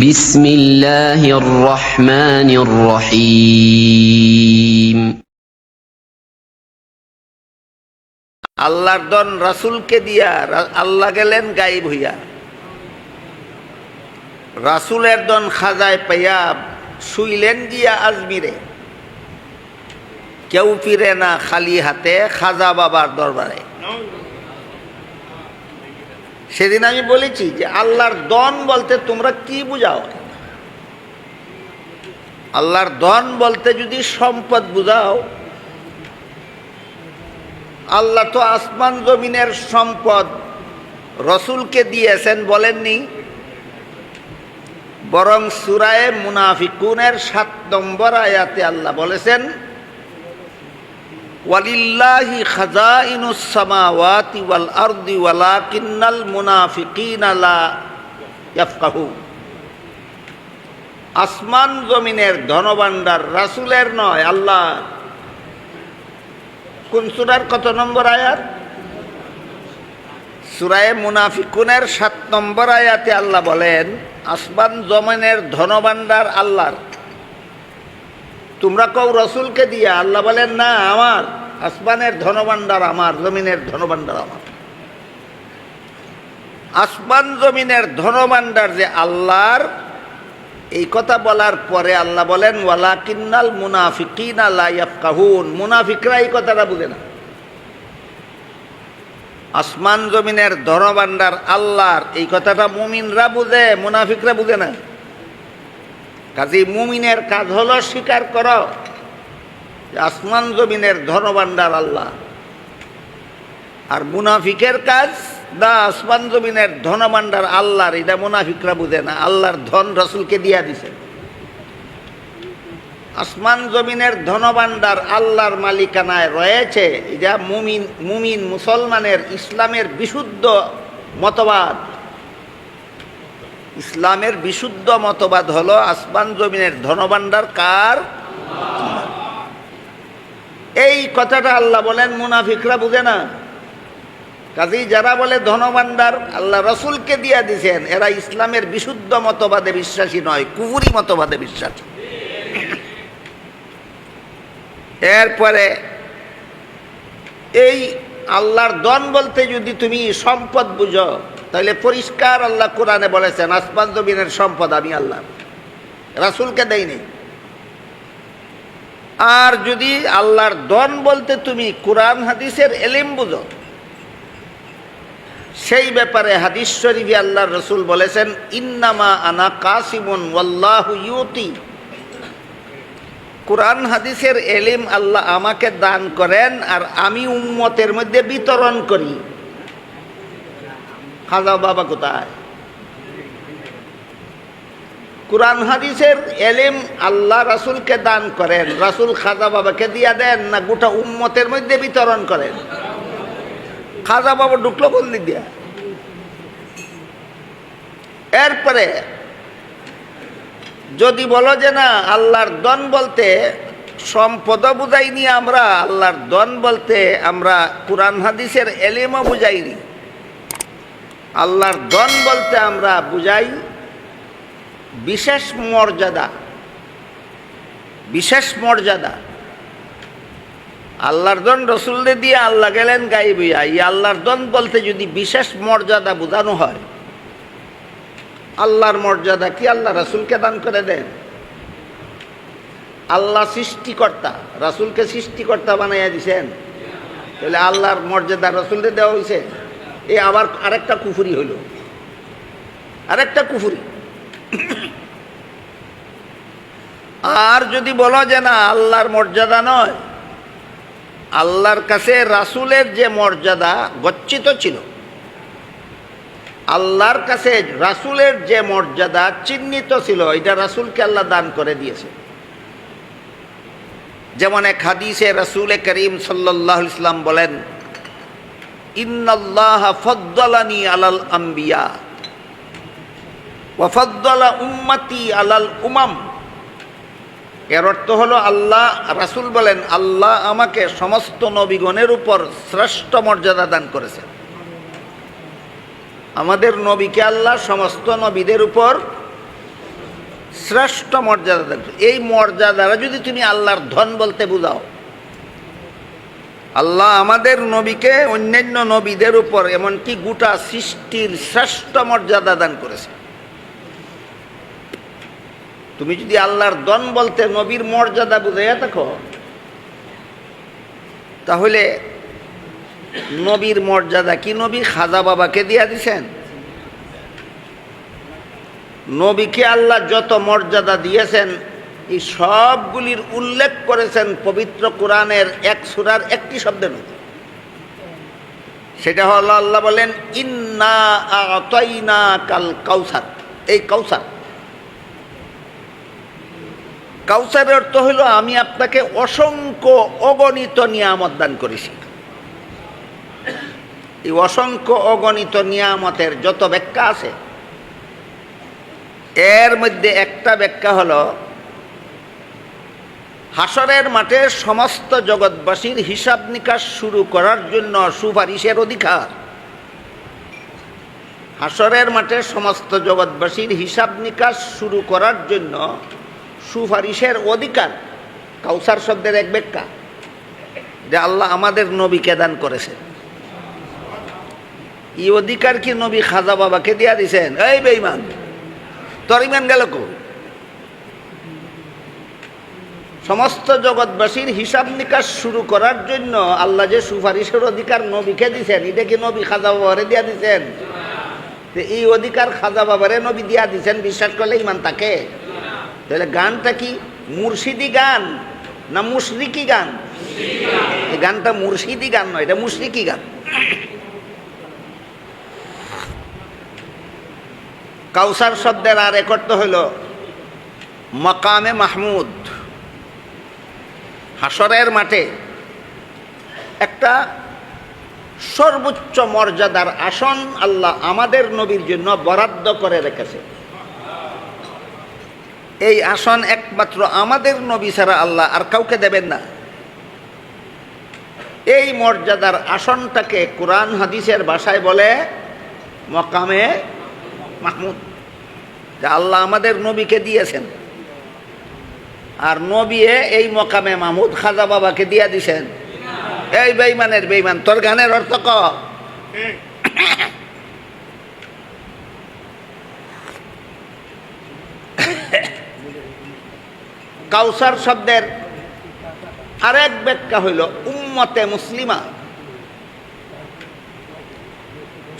بسم الله الرحمن الرحيم আল্লাহর দন রাসুলকে দিয়া রা- আল্লাহ গেলেন গাইব হইয়া রাসুলের দন খাজায় পাইয়া শুইলেন গিয়া আজমিরে কেউ ফিরে না খালি হাতে খাজা বাবার দরবারে সেদিন আমি বলেছি যে আল্লাহর দন বলতে তোমরা কি বুঝাও? আল্লাহর দন বলতে যদি সম্পদ বুঝাও, আল্লাহ তো আসমান জমিনের সম্পদ রসুলকে দিয়েছেন বলেননি। বরং সুরায়ে মুনাফিকুনের সাত নম্বর আয়াতে আল্লাহ বলেছেন ওয়ালিল্লাহি ইয়াফকাহু। আসমান জমিনের ধনভাণ্ডার রাসুলের নয়, আল্লাহ। কোন সুরার কত নম্বর আয়াত? সুরায় মুনাফিকুনের সাত নম্বর আয়াতে আল্লাহ বলেন, আসমান জমিনের ধনভাণ্ডার আল্লাহর। তোমরা কও রসুলকে দিয়া, আল্লাহ বলেন, না, আমার, আসমানের ধনভাণ্ডার আমার, জমিনের ধনভাণ্ডার আমার। আসমান জমিনের ধনভাণ্ডার যে আল্লাহর, এই কথা বলার পরে আল্লাহ বলেন ওয়ালা কিন্নাল মুনাফিকিন আল্লাহ মুনাফিকরা এই কথাটা বুঝে না। আসমান জমিনের ধনভাণ্ডার আল্লাহর, এই কথাটা মুমিনরা বুঝে, মুনাফিকরা বুঝে না। কাজী মুমিনের কাজ হলো স্বীকার কর আসমান জমিনের ধনভাণ্ডার আল্লাহ। আর মুনাফিকের কাজ, না, আসমান জমিনের ধনভাণ্ডার আল্লাহর, এটা মুনাফিকরা বুঝে না, আল্লাহর ধন রসুলকে দিয়া দিছে। আসমান জমিনের ধনভাণ্ডার আল্লাহর মালিকানায় রয়েছে, এটা মুমিন মুমিন মুসলমানের ইসলামের বিশুদ্ধ মতবাদ। ইসলামের বিশুদ্ধ মতবাদ হলো, আসমান জমিনের ধনভাণ্ডার কার? এই কথাটা আল্লাহ বলেন, মুনাফিকরা বুঝে না। কাজেই যারা বলে ধনভাণ্ডার, আল্লাহ রসুলকে দিয়া দিছেন, এরা ইসলামের বিশুদ্ধ মতবাদে বিশ্বাসী নয়, কুবুরি মতবাদে বিশ্বাসী। এরপরে, এই আল্লাহর দন বলতে যদি তুমি সম্পদ বুঝো তাহলে পরিষ্কার আল্লাহ কোরআনে বলেছেন, আসমান জমিনের সম্পদ আমি আল্লাহ রাসুলকে দেয়নি আর যদি আল্লাহর দন বলতে তুমি কোরআন হাদিসের এলিম বুঝো, সেই ব্যাপারে হাদিস শরীফে আল্লাহর রসুল বলেছেন, ইন্নামা আনা কাসিমুন ইউতি। কোরআন হাদিসের এলিম আল্লাহ আমাকে দান করেন আর আমি উম্মতের মধ্যে বিতরণ করি। খাজা বাবা কোথায়? কোরআন হাদিসের এলিম আল্লাহ রাসুলকে দান করেন। রাসুল খাজা বাবাকে দিয়া দেন না গোটা উম্মতের মধ্যে বিতরণ করেন? খাজা বাবা ঢুকলো কোন দিক দিয়া? এরপরে যদি বলো যে না, আল্লাহর দন বলতে সম্পদ বুঝাইনি আমরা, আল্লাহর দন বলতে আমরা কোরআন হাদিসের এলিমও বুঝাইনি। আল্লাহর দন বলতে আমরা বুঝাই বিশেষ মর্যাদা বিশেষ মর্যাদা। আল্লাহর দন রসুলদের দিয়ে আল্লাহ গেলেন গাইবিয়া এই আল্লাহর দন বলতে যদি বিশেষ মর্যাদা বোঝানো হয়, আল্লাহর মর্যাদা কি? আল্লাহ রাসুলকে দান করে দেন। আল্লাহ সৃষ্টিকর্তা, রাসুলকে সৃষ্টিকর্তা বানাইয়া দিছেন। তাহলে আল্লাহর মর্যাদা রসুলদের দেওয়া হয়েছে এ আবার আরেকটা কুফুরি হইল। আরেকটা কুফুরি। আর যদি বলো যে না, আল্লাহর মর্যাদা নয়, আল্লাহর কাছে রাসুলের যে মর্যাদা গচ্ছিত ছিল, আল্লাহর কাছে রাসুলের যে মর্যাদা চিহ্নিত ছিল, এটা রাসুলকে আল্লাহ দান করে দিয়েছে। যেমন এক হাদিসে রাসুল করিম সাল্লাহ ইসলাম বলেন ইন্নাল্লাহ ফদ্দালানি আলাল আম্বিয়া ওয়াফদ্দালা উম্মতি আলাল উমাম। এর অর্থ হলো আল্লাহ, রাসুল বলেন, আল্লাহ আমাকে সমস্ত নবীগণের উপর শ্রেষ্ঠ মর্যাদা দান করেছেন। আমাদের নবীকে আল্লাহ সমস্ত নবীদের উপর শ্রেষ্ঠ মর্যাদা দান এই মর্যাদারা যদি তুমি আল্লাহর ধন বলতে বুঝাও আল্লাহ আমাদের নবীকে অন্যান্য নবীদের উপর এমনকি গোটা সৃষ্টির শ্রেষ্ঠ মর্যাদা দান করেছে। তুমি যদি আল্লাহর দন বলতে নবীর মর্যাদা বুঝাইয়া দেখো তাহলে নবীর মর্যাদা কি নবী খাজা বাবাকে দিয়া দিছেন? নবীকে আল্লাহ যত মর্যাদা দিয়েছেন এই সবগুলির উল্লেখ করেছেন পবিত্র কোরআনের এক সুরার একটি শব্দের মধ্যে। সেটা হলো আল্লাহ বলেন, ইন্না আতাইনা কাল কাউসার। এই কাউসার। কাউসারের অর্থ হলো, আমি আপনাকে অসংখ্য অগণিত নিয়ামত দান করেছি। এই অসংখ্য অগণিত নিয়ামতের যত ব্যাখ্যা আছে, এর মধ্যে একটা ব্যাখ্যা হলো হাসরের মাঠে সমস্ত জগৎবাসীর হিসাব নিকাশ শুরু করার জন্য সুপারিশের অধিকার। হাসরের মাঠে সমস্ত জগৎবাসীর হিসাব নিকাশ শুরু করার জন্য সুপারিশের অধিকার কাউসার শব্দের এক ব্যাখ্যা, যে আল্লাহ আমাদের নবীকে দান করেছেন। এই অধিকার কি নবী খাজা বাবাকে দিয়া দিছেন? এই বেইমান তোর ইমান গেল কো সমস্ত জগৎবাসীর হিসাব নিকাশ শুরু করার জন্য আল্লাহ যে সুপারিশের অধিকার নবীকে দিছেন, এটা কি নবী খাজা বাবারে দিয়া দিছেন? এই অধিকার খাজা বাবারে নবী দিয়া দিছেন, বিশ্বাস করলে ইমান তাকে তাহলে গানটা কি? মুর্শিদি গান না মুশরিকি গান? এই গানটা মুর্শিদি গান নয়, এটা মুশরিকি গান। কাউসার শব্দের আর এক অর্থ হইল মকামে মাহমুদ। হাসরের মাঠে একটা সর্বোচ্চ মর্যাদার আসন আল্লাহ আমাদের নবীর জন্য বরাদ্দ করে রেখেছে। এই আসন একমাত্র আমাদের নবী ছাড়া আল্লাহ আর কাউকে দেবেন না। এই মর্যাদার আসনটাকে কোরআন হাদিসের ভাষায় বলে মকামে মাহমুদ, যে আল্লাহ আমাদের নবীকে দিয়েছেন। আর নবিয়ে এই মকামে মাহমুদ খাজা বাবাকে দিয়া দিছেন। এই বেইমানের বেইমান তোর গানের অর্থ ক? কাউসার শব্দের আরেক ব্যাখ্যা হইল, উম্মতে মুসলিমা।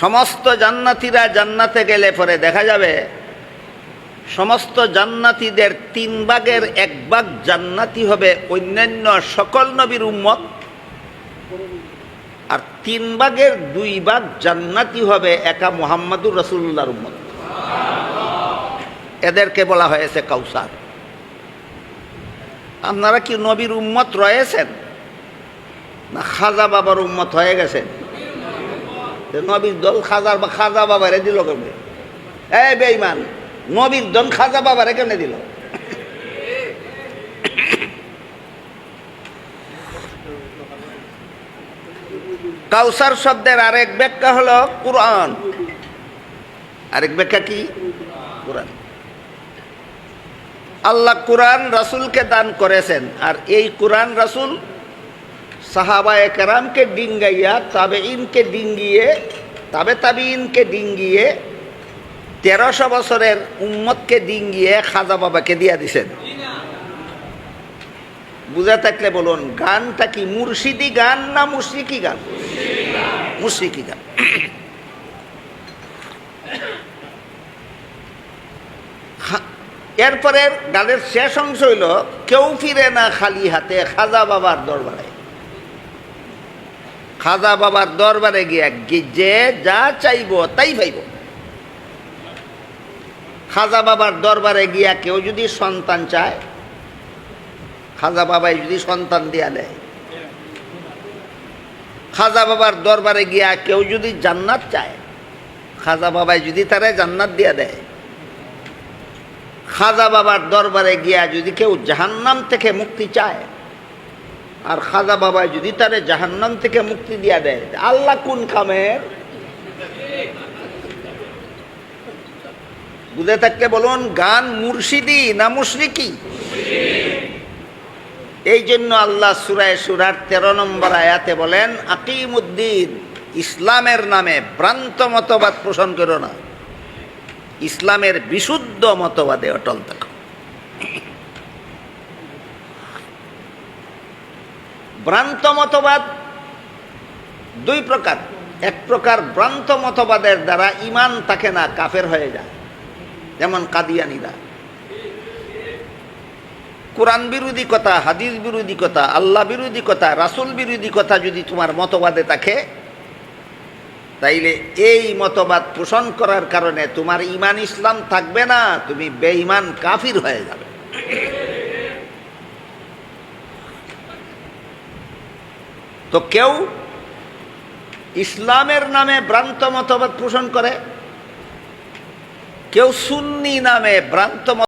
সমস্ত জান্নাতিরা জান্নাতে গেলে পরে দেখা যাবে সমস্ত জান্নাতিদের তিন ভাগের এক ভাগ জান্নাতি হবে অন্যান্য সকল নবীর উম্মত। আর তিন ভাগের দুই ভাগ জান্নাতি হবে একা মোহাম্মদুর রসুল্লাহর উম্মত। এদেরকে বলা হয়েছে কাউসার। আপনারা কি নবীর উম্মত রয়েছেন? না খাজা বাবার উম্মত হয়ে গেছেন নবীর দল খাজার বা খাজা বাবারে দিল কেমনে? এ বেইমান নবীর দল খাজা বাবারে কেমনে দিল? কাউসার শব্দের আরেক ব্যাখ্যা হলো কোরআন। আরেক ব্যাখ্যা কি? কোরআন। আল্লাহ কোরআন রাসুলকে দান করেছেন, আর এই কোরআন রাসুল সাহাবায়ে কেরামকে ডিঙ্গাইয়া তাবে ইনকে ডিঙ্গিয়ে, তাবে তাবি ইনকে ডিঙ্গিয়ে তেরোশো বছরের উম্মতকে ডিঙ্গিয়ে খাজা বাবাকে দিয়া দিছেন। বুঝা থাকলে বলুন, গানটা কি মুর্শিদি গান না মুশরিকি গান? মুশরিকি গান। এরপরে গানের শেষ অংশ হইল, কেউ ফিরে না খালি হাতে খাজা বাবার দরবারে। খাজা বাবার দরবারে গিয়া যে যা চাইব তাই পাইব। খাজা বাবার দরবারে গিয়া কেউ যদি সন্তান চায়, খাজা বাবাই যদি সন্তান দিয়া দেয় খাজা বাবার দরবারে গিয়া কেউ যদি জান্নাত চায়, খাজা বাবাই যদি তারে জান্নাত দিয়া দেয়। খাজা বাবার দরবারে গিয়া যদি কেউ জাহান্নাম থেকে মুক্তি চায়, আর খাজা বাবাই যদি তারে জাহান্নাম থেকে মুক্তি দিয়া দেয়, আল্লাহ কোন কামের বুঝে থাকতে বলুন, গান মুর্শিদি না মুশরিকি? এই জন্য আল্লাহ সুরায় সুরার তেরো নম্বর আয়াতে বলেন, আকিমুদ্দিন, ইসলামের নামে ভ্রান্ত মতবাদ পোষণ করো না। ইসলামের বিশুদ্ধ মতবাদে অটল থাকো। ভ্রান্ত মতবাদ দুই প্রকার। এক প্রকার ভ্রান্ত মতবাদের দ্বারা ইমান থাকে না, কাফের হয়ে যায়। যেমন কাদিয়ানিরা। কোরআন বিরোধী কথা, হাদিস বিরোধী কথা, আল্লাহ বিরোধী কথা, রাসুল বিরোধী কথা যদি তোমার মতবাদে থাকে, তাইলে এই মতবাদ পোষণ করার কারণে তোমার ইমান ইসলাম থাকবে না, তুমি বেঈমান কাফির হয়ে যাবে। তো কেউ ইসলামের নামে ভ্রান্ত মতবাদ পোষণ করে কেউ সুন্নি নামে ভ্রান্ত